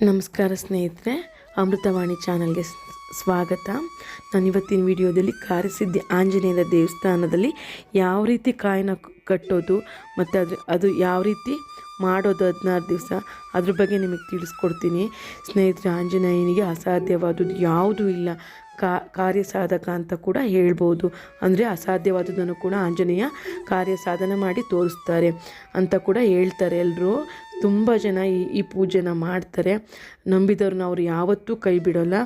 ನಮಸ್ಕಾರ ಸ್ನೇಹಿತರೆ, ಅಮೃತವಾಣಿ ಚಾನಲ್ಗೆ ಸ್ವಾಗತ. ನಾನು ಇವತ್ತಿನ ವಿಡಿಯೋದಲ್ಲಿ ಕಾರ್ಯಸಿದ್ಧಿ ಆಂಜನೇಯನ ದೇವಸ್ಥಾನದಲ್ಲಿ ಯಾವ ರೀತಿ ಕಾಯಿನ ಕಟ್ಟೋದು ಮತ್ತು ಅದು ಅದು ಯಾವ ರೀತಿ ಮಾಡೋದು ಹದಿನಾರು ದಿವಸ, ಅದ್ರ ಬಗ್ಗೆ ನಿಮಗೆ ತಿಳಿಸ್ಕೊಡ್ತೀನಿ. ಸ್ನೇಹಿತರೆ, ಆಂಜನೇಯನಿಗೆ ಅಸಾಧ್ಯವಾದದ್ದು ಯಾವುದೂ ಇಲ್ಲ. ಕಾ ಕಾರ್ಯ ಸಾಧಕ ಅಂತ ಕೂಡ ಹೇಳ್ಬೋದು. ಅಂದರೆ ಅಸಾಧ್ಯವಾದದನ್ನು ಕೂಡ ಆಂಜನೇಯ ಕಾರ್ಯ ಸಾಧನ ಮಾಡಿ ತೋರಿಸ್ತಾರೆ ಅಂತ ಕೂಡ ಹೇಳ್ತಾರೆ ಎಲ್ಲರೂ ತುಂಬ ಜನ ಈ ಈ ಪೂಜೆನ ಮಾಡ್ತಾರೆ. ನಂಬಿದವ್ರನ್ನ ಅವ್ರು ಯಾವತ್ತೂ ಕೈ ಬಿಡೋಲ್ಲ.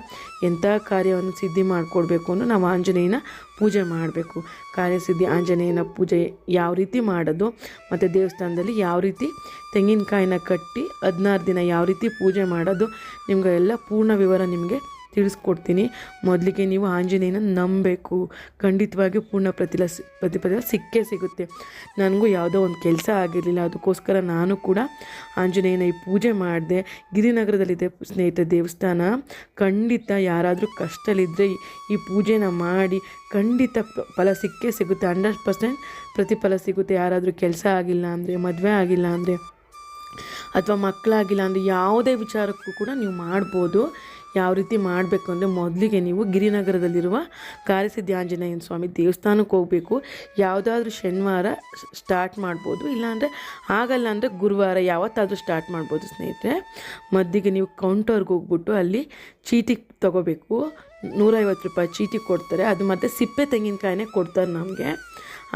ಎಂಥ ಕಾರ್ಯವನ್ನು ಸಿದ್ಧಿ ಮಾಡಿಕೊಡ್ಬೇಕು ಅನ್ನೋ ನಾವು ಆಂಜನೇಯನ ಪೂಜೆ ಮಾಡಬೇಕು. ಕಾರ್ಯಸಿದ್ಧಿ ಆಂಜನೇಯನ ಪೂಜೆ ಯಾವ ರೀತಿ ಮಾಡೋದು, ಮತ್ತು ದೇವಸ್ಥಾನದಲ್ಲಿ ಯಾವ ರೀತಿ ತೆಂಗಿನಕಾಯಿನ ಕಟ್ಟಿ ಹದಿನಾರು ದಿನ ಯಾವ ರೀತಿ ಪೂಜೆ ಮಾಡೋದು, ನಿಮ್ಗೆ ಎಲ್ಲ ಪೂರ್ಣ ವಿವರ ನಿಮಗೆ ತಿಳಿಸ್ಕೊಡ್ತೀನಿ. ಮೊದಲಿಗೆ ನೀವು ಆಂಜನೇಯನ ನಂಬಬೇಕು. ಖಂಡಿತವಾಗಿ ಪೂರ್ಣ ಪ್ರತಿಲ ಪ್ರತಿಫಲ ಸಿಕ್ಕೇ ಸಿಗುತ್ತೆ. ನನಗೂ ಯಾವುದೋ ಒಂದು ಕೆಲಸ ಆಗಿರಲಿಲ್ಲ. ಅದಕ್ಕೋಸ್ಕರ ನಾನು ಕೂಡ ಆಂಜನೇಯನ ಈ ಪೂಜೆ ಮಾಡಿದೆ. ಗಿರಿನಗರದಲ್ಲಿದೆ ಸ್ನೇಹಿತ ದೇವಸ್ಥಾನ. ಖಂಡಿತ ಯಾರಾದರೂ ಕಷ್ಟಲಿದ್ದರೆ ಈ- ಪೂಜೆನ ಮಾಡಿ ಖಂಡಿತ ಫಲ ಸಿಕ್ಕೇ ಸಿಗುತ್ತೆ. ಹಂಡ್ರೆಡ್ ಪರ್ಸೆಂಟ್ ಪ್ರತಿಫಲ ಸಿಗುತ್ತೆ. ಯಾರಾದರೂ ಕೆಲಸ ಆಗಿಲ್ಲ ಅಂದರೆ, ಮದುವೆ ಆಗಿಲ್ಲ ಅಂದರೆ. ಅಥವಾ ಮಕ್ಕಳಾಗಿಲ್ಲ ಅಂದರೆ ಯಾವುದೇ ವಿಚಾರಕ್ಕೂ ಕೂಡ ನೀವು ಮಾಡ್ಬೋದು. ಯಾವ ರೀತಿ ಮಾಡಬೇಕು ಅಂದರೆ ಮೊದಲಿಗೆ ನೀವು ಗಿರಿನಗರದಲ್ಲಿರುವ ಕಾರ್ಯಸಿದ್ಧಿ ಆಂಜನೇಯನ ಸ್ವಾಮಿ ದೇವಸ್ಥಾನಕ್ಕೆ ಹೋಗಬೇಕು. ಯಾವುದಾದ್ರೂ ಶನಿವಾರ ಸ್ಟಾರ್ಟ್ ಮಾಡ್ಬೋದು. ಇಲ್ಲಾಂದರೆ ಆಗಲ್ಲ ಅಂದರೆ ಗುರುವಾರ ಯಾವತ್ತಾದರೂ ಸ್ಟಾರ್ಟ್ ಮಾಡ್ಬೋದು ಸ್ನೇಹಿತರೆ. ಮದ್ದಿಗೆ ನೀವು ಕೌಂಟರ್ಗೆ ಹೋಗ್ಬಿಟ್ಟು ಅಲ್ಲಿ ಚೀಟಿ ತಗೋಬೇಕು. ನೂರೈವತ್ತು ರೂಪಾಯಿ ಚೀಟಿ ಕೊಡ್ತಾರೆ. ಅದು ಮತ್ತು ಸಿಪ್ಪೆ ತೆಂಗಿನಕಾಯಿನೇ ಕೊಡ್ತಾರೆ ನಮಗೆ.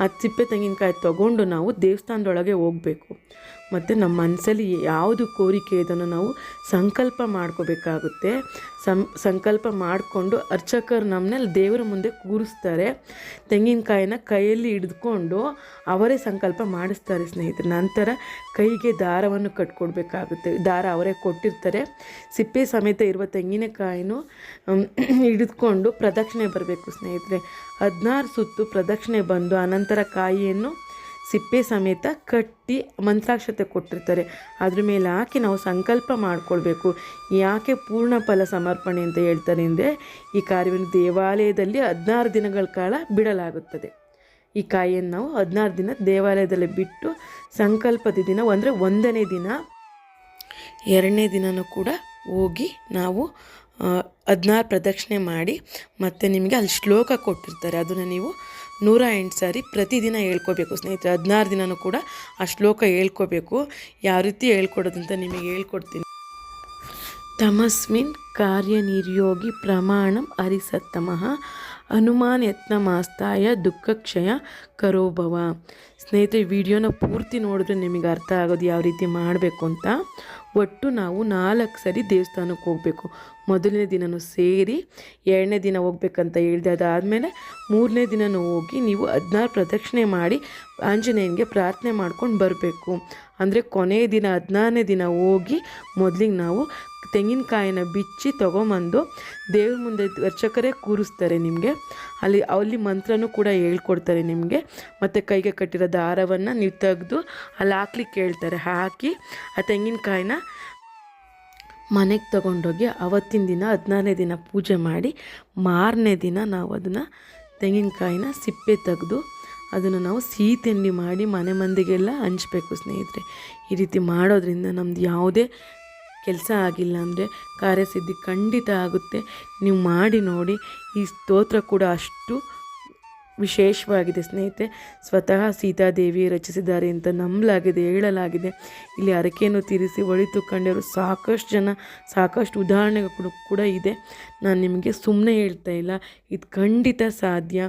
ಆ ಸಿಪ್ಪೆ ತೆಂಗಿನಕಾಯಿ ತಗೊಂಡು ನಾವು ದೇವಸ್ಥಾನದೊಳಗೆ ಹೋಗಬೇಕು. ಮತ್ತು ನಮ್ಮ ಮನಸ್ಸಲ್ಲಿ ಯಾವುದು ಕೋರಿಕೆ ಇದನ್ನು ನಾವು ಸಂಕಲ್ಪ ಮಾಡ್ಕೋಬೇಕಾಗುತ್ತೆ. ಸಂ, ಸಂಕಲ್ಪ ಮಾಡಿಕೊಂಡು ಅರ್ಚಕರು ನಮ್ಮನ್ನ ದೇವರ ಮುಂದೆ ಕೂರಿಸ್ತಾರೆ. ತೆಂಗಿನಕಾಯಿನ ಕೈಯಲ್ಲಿ ಹಿಡಿದುಕೊಂಡು ಅವರೇ ಸಂಕಲ್ಪ ಮಾಡಿಸ್ತಾರೆ ಸ್ನೇಹಿತರೆ. ನಂತರ ಕೈಗೆ ದಾರವನ್ನು ಕಟ್ಕೊಡ್ಬೇಕಾಗುತ್ತೆ. ದಾರ ಅವರೇ ಕೊಟ್ಟಿರ್ತಾರೆ. ಸಿಪ್ಪೆ ಸಮೇತ ಇರುವ ತೆಂಗಿನಕಾಯಿನೂ ಹಿಡಿದುಕೊಂಡು ಪ್ರದಕ್ಷಿಣೆ ಬರಬೇಕು ಸ್ನೇಹಿತರೆ. ಹದಿನಾರು ಸುತ್ತು ಪ್ರದಕ್ಷಿಣೆ ಬಂದು ಅನಂತರ ಕಾಯಿಯನ್ನು ಸಿಪ್ಪೆ ಸಮೇತ ಕಟ್ಟಿ ಮಂತ್ರಾಕ್ಷತೆ ಕೊಟ್ಟಿರ್ತಾರೆ. ಅದ್ರ ಮೇಲೆ ಹಾಕಿ ನಾವು ಸಂಕಲ್ಪ ಮಾಡಿಕೊಳ್ಬೇಕು. ಯಾಕೆ ಪೂರ್ಣ ಫಲ ಸಮರ್ಪಣೆ ಅಂತ ಹೇಳ್ತಾರೆ ಅಂದರೆ, ಈ ಕಾರ್ಯವನ್ನು ದೇವಾಲಯದಲ್ಲಿ ಹದಿನಾರು ದಿನಗಳ ಕಾಲ ಬಿಡಲಾಗುತ್ತದೆ. ಈ ಕಾಯಿಯನ್ನು ನಾವು ಹದಿನಾರು ದಿನ ದೇವಾಲಯದಲ್ಲಿ ಬಿಟ್ಟು ಸಂಕಲ್ಪದ ದಿನ ಅಂದರೆ ಒಂದನೇ ದಿನ, ಎರಡನೇ ದಿನನೂ ಕೂಡ ಹೋಗಿ ನಾವು ಹದಿನಾರು ಪ್ರದಕ್ಷಿಣೆ ಮಾಡಿ ಮತ್ತು ನಿಮಗೆ ಅಲ್ಲಿ ಶ್ಲೋಕ ಕೊಟ್ಟಿರ್ತಾರೆ. ಅದನ್ನು ನೀವು ನೂರ ಎಂಟು ಸಾರಿ ಪ್ರತಿದಿನ ಹೇಳ್ಕೋಬೇಕು ಸ್ನೇಹಿತರೆ. ಹದಿನಾರು ದಿನವೂ ಕೂಡ ಆ ಶ್ಲೋಕ ಹೇಳ್ಕೋಬೇಕು. ಯಾವ ರೀತಿ ಹೇಳ್ಕೊಡೋದಂತ ನಿಮಗೆ ಹೇಳ್ಕೊಡ್ತೀನಿ. ತಮಸ್ಮಿನ್ ಕಾರ್ಯನಿರ್ಯೋಗಿ ಪ್ರಮಾಣಂ ಅರಿಸತ್ತಮಃ ಹನುಮಾನ್ ದುಃಖ ದುಃಖಕ್ಷಯ ಕರೋಭವ. ಸ್ನೇಹಿತರೆ ವಿಡಿಯೋನ ಪೂರ್ತಿ ನೋಡಿದ್ರೆ ನಿಮಗೆ ಅರ್ಥ ಆಗೋದು ಯಾವ ರೀತಿ ಮಾಡಬೇಕು ಅಂತ. ಒಟ್ಟು ನಾವು ನಾಲ್ಕು ಸರಿ ದೇವಸ್ಥಾನಕ್ಕೆ ಹೋಗಬೇಕು. ಮೊದಲನೇ ದಿನನೂ ಸೇರಿ ಎರಡನೇ ದಿನ ಹೋಗ್ಬೇಕಂತ ಹೇಳಿದೆ. ಅದಾದಮೇಲೆ ಮೂರನೇ ದಿನನೂ ಹೋಗಿ ನೀವು ಹದಿನಾರು ಪ್ರದಕ್ಷಿಣೆ ಮಾಡಿ ಆಂಜನೇಯನಿಗೆ ಪ್ರಾರ್ಥನೆ ಮಾಡ್ಕೊಂಡು ಬರಬೇಕು. ಅಂದರೆ ಕೊನೆಯ ದಿನ, ಹದಿನಾರನೇ ದಿನ ಹೋಗಿ ಮೊದಲಿಗೆ ನಾವು ತೆಂಗಿನಕಾಯಿನ ಬಿಚ್ಚಿ ತೊಗೊಂಬಂದು ದೇವ್ರ ಮುಂದೆ ಅರ್ಚಕರೇ ಕೂರಿಸ್ತಾರೆ ನಿಮಗೆ. ಅಲ್ಲಿ ಅಲ್ಲಿ ಮಂತ್ರನೂ ಕೂಡ ಹೇಳ್ಕೊಡ್ತಾರೆ ನಿಮಗೆ. ಮತ್ತು ಕೈಗೆ ಕಟ್ಟಿರೋ ದಾರವನ್ನು ನೀವು ತೆಗೆದು ಅಲ್ಲಿ ಹಾಕ್ಲಿಕ್ಕೆ ಹೇಳ್ತಾರೆ. ಹಾಕಿ ಆ ತೆಂಗಿನಕಾಯಿನ ಮನೆಗೆ ತಗೊಂಡೋಗಿ ಅವತ್ತಿನ ದಿನ ಹದಿನಾರನೇ ದಿನ ಪೂಜೆ ಮಾಡಿ ಮಾರನೇ ದಿನ ನಾವು ಅದನ್ನು ತೆಂಗಿನಕಾಯಿನ ಸಿಪ್ಪೆ ತೆಗೆದು ಅದನ್ನು ನಾವು ಸಿಹಿ ತಿಂಡಿ ಮಾಡಿ ಮನೆ ಮಂದಿಗೆಲ್ಲ ಹಂಚಬೇಕು ಸ್ನೇಹಿತರೆ. ಈ ರೀತಿ ಮಾಡೋದ್ರಿಂದ ನಮ್ದು ಯಾವುದೇ ಕೆಲಸ ಆಗಿಲ್ಲ ಅಂದರೆ ಕಾರ್ಯಸಿದ್ಧಿ ಖಂಡಿತ ಆಗುತ್ತೆ. ನೀವು ಮಾಡಿ ನೋಡಿ, ಈ ಸ್ತೋತ್ರ ಕೂಡ ಅಷ್ಟು ವಿಶೇಷವಾಗಿದೆ ಸ್ನೇಹಿತರೆ. ಸ್ವತಃ ಸೀತಾದೇವಿ ರಚಿಸಿದ್ದಾರೆ ಅಂತ ನಂಬಲಾಗಿದೆ, ಹೇಳಲಾಗಿದೆ. ಇಲ್ಲಿ ಹರಕೆಯನ್ನು ತೀರಿಸಿ ಒಳಿತು ಕಂಡವರು ಸಾಕಷ್ಟು ಜನ, ಸಾಕಷ್ಟು ಉದಾಹರಣೆಗಳು ಕೂಡ ಇದೆ. ನಾನು ನಿಮಗೆ ಸುಮ್ಮನೆ ಹೇಳ್ತಾ ಇಲ್ಲ. ಇದು ಖಂಡಿತ ಸಾಧ್ಯ.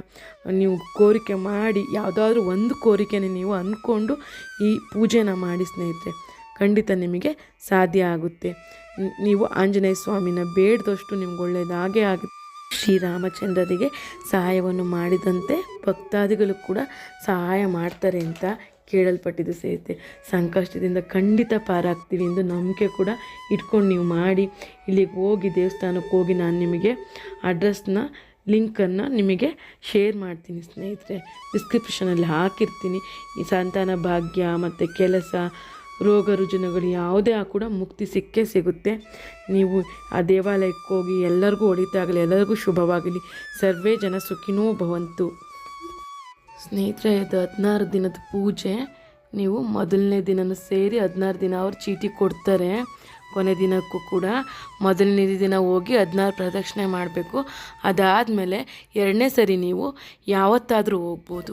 ನೀವು ಕೋರಿಕೆ ಮಾಡಿ, ಯಾವುದಾದ್ರೂ ಒಂದು ಕೋರಿಕೆನ ನೀವು ಅಂದ್ಕೊಂಡು ಈ ಪೂಜೆನ ಮಾಡಿ ಸ್ನೇಹಿತರೆ. ಖಂಡಿತ ನಿಮಗೆ ಸಾಧ್ಯ ಆಗುತ್ತೆ. ನೀವು ಆಂಜನೇಯ ಸ್ವಾಮಿನ ಬೇಡದಷ್ಟು ನಿಮ್ಗೆ ಒಳ್ಳೆಯದಾಗೇ ಆಗುತ್ತೆ. ಶ್ರೀರಾಮಚಂದ್ರರಿಗೆ ಸಹಾಯವನ್ನು ಮಾಡಿದಂತೆ ಭಕ್ತಾದಿಗಳು ಕೂಡ ಸಹಾಯ ಮಾಡ್ತಾರೆ ಅಂತ ಕೇಳಲ್ಪಟ್ಟಿದ್ದು ಸೇತೆ. ಸಂಕಷ್ಟದಿಂದ ಖಂಡಿತ ಪಾರಾಗ್ತೀವಿ ಎಂದು ನಂಬಿಕೆ ಕೂಡ ಇಟ್ಕೊಂಡು ನೀವು ಮಾಡಿ, ಇಲ್ಲಿಗೆ ಹೋಗಿ ದೇವಸ್ಥಾನಕ್ಕೆ ಹೋಗಿ ನಾನು ನಿಮಗೆ ಅಡ್ರೆಸ್ನ, ಲಿಂಕನ್ನು ನಿಮಗೆ ಶೇರ್ ಮಾಡ್ತೀನಿ ಸ್ನೇಹಿತರೆ. ಡಿಸ್ಕ್ರಿಪ್ಷನಲ್ಲಿ ಹಾಕಿರ್ತೀನಿ. ಈ ಸಂತಾನ ಭಾಗ್ಯ ಮತ್ತು ಕೆಲಸ ರೋಗ ರುಜಿನಗಳು ಯಾವುದೇ ಆ ಕೂಡ ಮುಕ್ತಿ ಸಿಕ್ಕೇ ಸಿಗುತ್ತೆ. ನೀವು ಆ ದೇವಾಲಯಕ್ಕೆ ಹೋಗಿ ಎಲ್ಲರಿಗೂ ಒಳಿತಾಗಲಿ, ಎಲ್ಲರಿಗೂ ಶುಭವಾಗಲಿ. ಸರ್ವೇ ಜನ ಸುಖಿನೋ ಭವಂತು. ಸ್ನೇಹಿತರೆ ಇದು ಹದಿನಾರು ದಿನದ ಪೂಜೆ. ನೀವು ಮೊದಲನೇ ದಿನನೂ ಸೇರಿ ಹದಿನಾರು ದಿನ ಅವ್ರು ಚೀಟಿ ಕೊಡ್ತಾರೆ. ಕೊನೆ ದಿನಕ್ಕೂ ಕೂಡ ಮೊದಲನೇ ದಿನ ಹೋಗಿ ಹದಿನಾರು ಪ್ರದಕ್ಷಿಣೆ ಮಾಡಬೇಕು. ಅದಾದಮೇಲೆ ಎರಡನೇ ಸರಿ ನೀವು ಯಾವತ್ತಾದರೂ ಹೋಗ್ಬೋದು.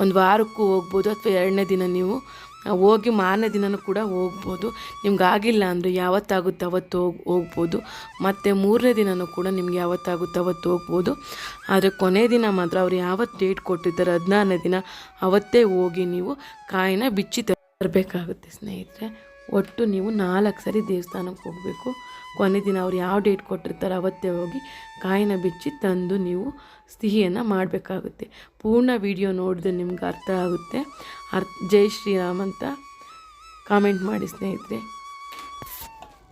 ಒಂದು ವಾರಕ್ಕೂ ಹೋಗ್ಬೋದು ಅಥವಾ ಎರಡನೇ ದಿನ ನೀವು ಹೋಗಿ ಮಾರನೇ ದಿನನೂ ಕೂಡ ಹೋಗ್ಬೋದು. ನಿಮ್ಗಾಗಿಲ್ಲ ಅಂದರೆ ಯಾವತ್ತಾಗುತ್ತೆ ಅವತ್ತು ಹೋಗಿ ಹೋಗ್ಬೋದು. ಮತ್ತು ಮೂರನೇ ದಿನನೂ ಕೂಡ ನಿಮ್ಗೆ ಯಾವತ್ತಾಗುತ್ತೆ ಅವತ್ತು ಹೋಗ್ಬೋದು. ಆದರೆ ಕೊನೆ ದಿನ ಮಾತ್ರ ಅವ್ರು ಯಾವತ್ತು ಡೇಟ್ ಕೊಟ್ಟಿದ್ದಾರೆ, ಹದಿನಾರನೇ ದಿನ, ಅವತ್ತೇ ಹೋಗಿ ನೀವು ಕಾಯಿನ ಬಿಚ್ಚಿ ತರಬೇಕಾಗುತ್ತೆ ಸ್ನೇಹಿತರೆ. ಒಟ್ಟು ನೀವು ನಾಲ್ಕು ಸರಿ ದೇವಸ್ಥಾನಕ್ಕೆ ಹೋಗಬೇಕು. ಕೊನೆ ದಿನ ಅವ್ರು ಯಾವ ಡೇಟ್ ಕೊಟ್ಟಿರ್ತಾರೆ ಅವತ್ತೇ ಹೋಗಿ ಕಾಯಿನ ಬಿಚ್ಚಿ ತಂದು ನೀವು ಸಿಹಿಯನ್ನು ಮಾಡಬೇಕಾಗುತ್ತೆ. ಪೂರ್ಣ ವಿಡಿಯೋ ನೋಡಿದ್ರೆ ನಿಮ್ಗೆ ಅರ್ಥ ಆಗುತ್ತೆ. ಅರ್ಥ ಜೈ ಶ್ರೀರಾಮ್ ಅಂತ ಕಾಮೆಂಟ್ ಮಾಡಿ ಸ್ನೇಹಿತರೆ.